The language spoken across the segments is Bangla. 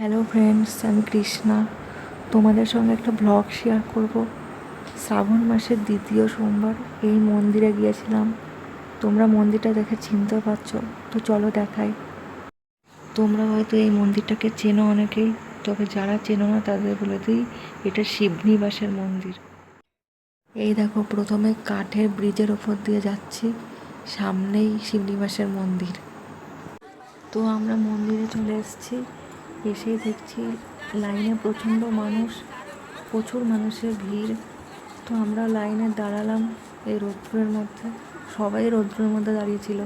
হ্যালো ফ্রেন্ডস আমি কৃষ্ণা তোমাদের সঙ্গে একটা ব্লগ শেয়ার করব। শ্রাবণ মাসের দ্বিতীয় সোমবার এই মন্দিরে গিয়েছিলাম। তোমরা মন্দিরটা দেখে চিনতে পারছ। তো চলো দেখাই। তোমরা হয়তো এই মন্দিরটাকে চেনো অনেকেই। তবে যারা চেনো না, তাদের বলে দিই, এটা শিবনিবাসের মন্দির। এই দেখো, প্রথমে কাঠের ব্রিজের ওপর দিয়ে যাচ্ছি। সামনেই শিবনিবাসের মন্দির। তো আমরা মন্দিরে চলে এসেছি। এসেই দেখছি লাইনে প্রচণ্ড মানুষ, প্রচুর মানুষের ভিড়। তো আমরা লাইনে দাঁড়ালাম এই রৌদ্রের মধ্যে, সবাই রৌদ্রের মধ্যে দাঁড়িয়েছিল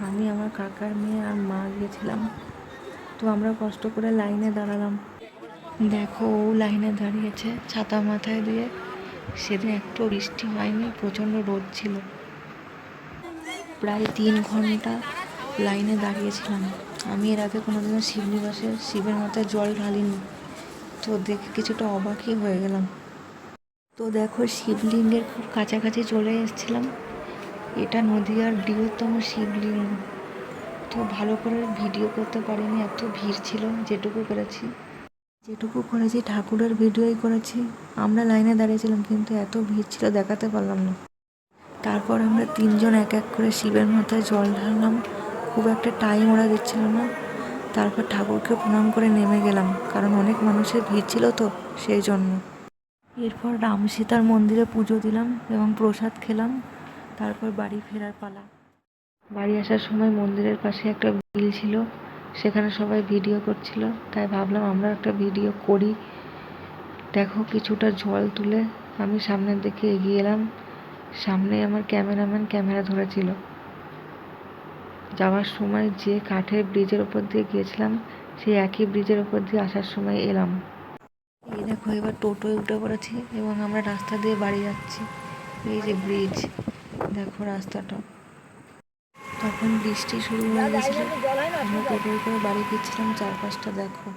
আমি, আমার কাকার মেয়ে আর মা গিয়েছিলাম। তো আমরা কষ্ট করে লাইনে দাঁড়ালাম। দেখো, ও লাইনে দাঁড়িয়েছে ছাতা মাথায় দিয়ে। সেদিন একটু বৃষ্টি হয়নি, প্রচণ্ড রোদ ছিল। প্রায় তিন ঘণ্টা লাইনে দাঁড়িয়েছিলাম। আমি এর আগে কোনোদিনও শিবনিবাসে শিবের মাথায় জল ঢালিনি। তো দেখে, কিছুটা অবাকই হয়ে গেলাম। তো দেখো, শিবলিঙ্গের খুব কাছাকাছি চলে এসেছিলাম। এটা নদীয়ার বৃহত্তম শিবলিঙ্গ। তো ভালো করে ভিডিও করতে পারিনি, এত ভিড় ছিল, যেটুকু করেছি। যেটুকু করেছি, ঠাকুরের ভিডিওই করেছি। আমরা লাইনে দাঁড়িয়েছিলাম, কিন্তু এত ভিড় ছিল, দেখাতে পারলাম না। তারপর আমরা তিনজন এক এক করে শিবের মাথায় জল ঢাললাম। খুব একটা টাইম ওরা দিচ্ছিল না। তারপর ঠাকুরকে প্রণাম করে নেমে গেলাম, কারণ অনেক মানুষের ভিড় ছিল তো সেই জন্য। এরপর রাম সীতার মন্দিরে পুজো দিলাম এবং প্রসাদ খেলাম, তারপর বাড়ি ফেরার পালা। বাড়ি আসার সময় মন্দিরের পাশে একটা বিল ছিল, সেখানে সবাই ভিডিও করছিল, তাই ভাবলাম আমরা একটা ভিডিও করি। দেখো কিছুটা জল তুলে আমি সামনের দিকে এগিয়ে এলাম সামনে আমার ক্যামেরাম্যান ক্যামেরা ধরেছিল। যাওয়ার সময় যে কাঠের ব্রিজের ওপর দিয়ে গিয়েছিলাম, সেই একই ব্রিজের ওপর দিয়ে আসার সময় এলাম। এই দেখো, এবার টোটোয় উঠে পড়েছি এবং আমরা রাস্তা দিয়ে বাড়ি যাচ্ছি। এই যে ব্রিজ, দেখো রাস্তাটা। তখন বৃষ্টি শুরু হয়ে গেছিল। আমরা টোটোয় করে বাড়ি ফিরছিলাম চারপাশটা দেখো।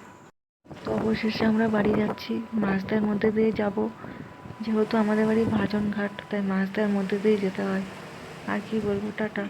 তো অবশেষে আমরা বাড়ি যাচ্ছি। মাছদের মধ্যে দিয়ে যাব। যেহেতু আমাদের বাড়ি ভাজন ঘাট, তাই মাছদের মধ্যে দিয়ে যেতে হয়। আর কি বলব, টাটা।